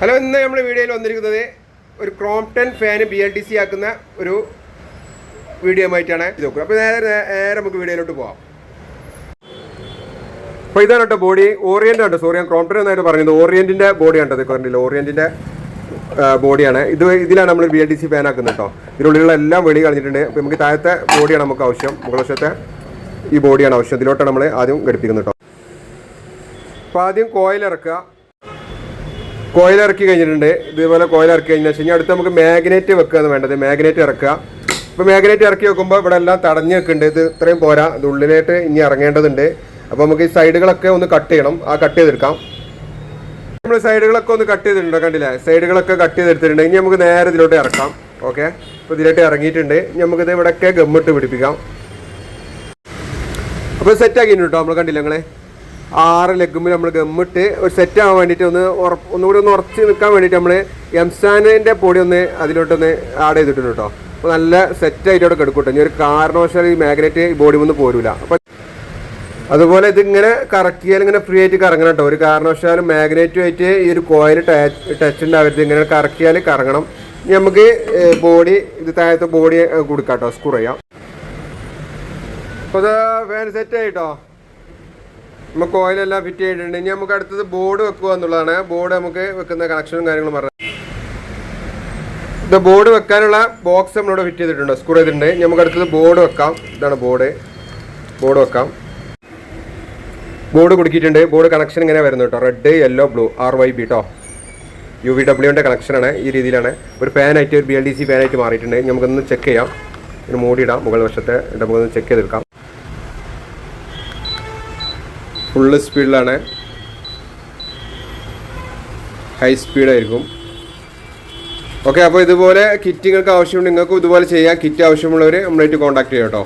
Hello ഇന്ന് നമ്മൾ വീഡിയോയിൽ വന്നിരിക്കുന്നത് ഒരു Crompton fan B L D C ആക്കുന്ന ഒരു വീഡിയോ ആയിട്ടാണ് നോക്കുക അപ്പോൾ നേരെ നേരെ നമുക്ക് വീഡിയോയിലോട്ട് പോവാം. അപ്പോൾ ഇതാണ് കേട്ടോ ബോഡി ഓറിയന്റ് ആണ് സോറി ഞാൻ ക്രോംപ്ടൺ എന്നായിട്ട് പറഞ്ഞത് ഓറിയന്റിന്റെ ബോഡിയാണ് കേട്ടോ. കണ്ടില്ല? ഓറിയന്റിന്റെ ബോഡിയാണ് ഇത് ഇതിലാണ് നമ്മൾ B L D C fan ആക്കുന്നത് കേട്ടോ. ഇതിനുള്ളിലുള്ള എല്ലാം വെളി കളഞ്ഞിട്ടുണ്ട്. അപ്പോൾ നമുക്ക് താഴത്തെ ബോഡിയാണ് നമുക്ക് ആവശ്യം. മുകളശത്തെ ഈ ബോഡിയാണ് ആവശ്യം. ഇതിലോട്ടാണ് നമ്മൾ ആദ്യം ഘടിപ്പിക്കുന്നത് കേട്ടോ. അപ്പോൾ ആദ്യം കോയിൽ ഇറക്കുക. കോയിൽ ഇറക്കി കഴിഞ്ഞിട്ടുണ്ട്. ഇതുപോലെ കോയിൽ ഇറക്കി കഴിഞ്ഞാൽ കഴിഞ്ഞാൽ അടുത്ത് നമുക്ക് മാഗ്നേറ്റ് വെക്കുകയാണ് വേണ്ടത്. മാഗ്നേറ്റ് ഇറക്കുക. ഇപ്പോൾ മാഗ്നേറ്റ് ഇറക്കി വെക്കുമ്പോൾ ഇവിടെ എല്ലാം തടഞ്ഞു വെക്കുന്നുണ്ട്. ഇത് ഇത്രയും പോരാ. ഇത് ഉള്ളിലായിട്ട് ഇനി ഇറങ്ങേണ്ടതുണ്ട്. അപ്പോൾ നമുക്ക് ഈ സൈഡുകളൊക്കെ ഒന്ന് കട്ട് ചെയ്യണം. ആ കട്ട് ചെയ്തെടുക്കാം. നമ്മൾ സൈഡുകളൊക്കെ ഒന്ന് കട്ട് ചെയ്തിട്ടുണ്ടോ കണ്ടില്ലേ? സൈഡുകളൊക്കെ കട്ട് ചെയ്തെടുത്തിട്ടുണ്ട്. ഇനി നമുക്ക് നേരെ ഇതിലോട്ട് ഇറക്കാം. ഓക്കെ? ഇപ്പോൾ ഇതിലോട്ട് ഇറങ്ങിയിട്ടുണ്ട്. ഇനി നമുക്കിത് ഇവിടെയൊക്കെ ഗമ്മിട്ട് പിടിപ്പിക്കാം. അപ്പോൾ സെറ്റ് ആക്കിയിട്ടുണ്ട് കേട്ടോ നമ്മൾ കണ്ടില്ല ഞങ്ങളെ ആറ് ലെഗുമ്പിൽ നമ്മൾ ഗമ്മിട്ട് ഒരു സെറ്റ് ആവാൻ വേണ്ടിയിട്ട് ഒന്ന് ഒന്നുകൂടി ഒന്ന് ഉറച്ച് നിൽക്കാൻ വേണ്ടിയിട്ട് നമ്മൾ എംസാനിന്റെ പൊടി ഒന്ന് അതിലോട്ടൊന്ന് ആഡ് ചെയ്തിട്ടുണ്ട് കേട്ടോ അപ്പോൾ നല്ല സെറ്റ് ആയിട്ട് അവിടെ കിടക്കൂട്ടോ ഇനി ഒരു കാരണവശാൽ ഈ മാഗ്നറ്റ് ഈ ബോഡി ഒന്നും പോരൂല. അപ്പോൾ അതുപോലെ ഇതിങ്ങനെ കറക്കിയാൽ ഇങ്ങനെ ഫ്രീ ആയിട്ട് കറങ്ങണം കേട്ടോ ഒരു കാരണവശാലും മാഗ്നറ്റുമായിട്ട് ഈ ഒരു കോയിൽ ടച്ച് ഉണ്ടാവരുത് ഇങ്ങനെ കറക്കിയാൽ കറങ്ങണം. ഇനി നമുക്ക് ബോഡി ഇത് താഴത്തെ ബോഡി കൊടുക്കാം കേട്ടോ സ്ക്രൂ ചെയ്യാം. അപ്പോൾ ഫാൻ സെറ്റ് ആയിട്ടോ നമുക്ക് കോയിലെല്ലാം ഫിറ്റ് ചെയ്തിട്ടുണ്ട്. ഇനി നമുക്ക് അടുത്തത് ബോർഡ് വെക്കുക എന്നുള്ളതാണ്. ബോർഡ് നമുക്ക് വെക്കുന്ന കണക്ഷനും കാര്യങ്ങളും പറഞ്ഞു ഇത് ബോർഡ് വെക്കാനുള്ള ബോക്സ് നമ്മളിവിടെ ഫിറ്റ് ചെയ്തിട്ടുണ്ട്. സ്ക്രൂ ചെയ്തിട്ടുണ്ട്. ഇനി നമുക്ക് അടുത്തത് ബോർഡ് വെക്കാം. ഇതാണ് ബോർഡ് ബോർഡ് വെക്കാം. ബോർഡ് കൊടുക്കിയിട്ടുണ്ട്. ബോർഡ് കണക്ഷൻ ഇങ്ങനെ വരുന്നു കേട്ടോ. Red yellow blue R Y B കേട്ടോ യു വി ഡബ്ല്യുവിന്റെ കണക്ഷനാണ് ഈ രീതിയിലാണ്. ഒരു ഫാനായിട്ട് ഒരു ബി എൽ ഡി സി ഫാനായിട്ട് മാറിയിട്ടുണ്ട്. നമുക്കൊന്ന് ചെക്ക് ചെയ്യാം. ഒരു മൂടിയിടാം. മുകൾ വശത്തെ നമുക്കൊന്ന് ചെക്ക് ചെയ്തെടുക്കാം. ഫുള്ള് സ്പീഡിലാണ് ഹൈ സ്പീഡായിരിക്കും ഓക്കെ അപ്പോൾ ഇതുപോലെ കിറ്റ് നിങ്ങൾക്ക് ആവശ്യമുണ്ട് നിങ്ങൾക്കും ഇതുപോലെ ചെയ്യാം കിറ്റ് ആവശ്യമുള്ളവർ നമ്മളായിട്ട് കോൺടാക്ട് ചെയ്യാം കേട്ടോ.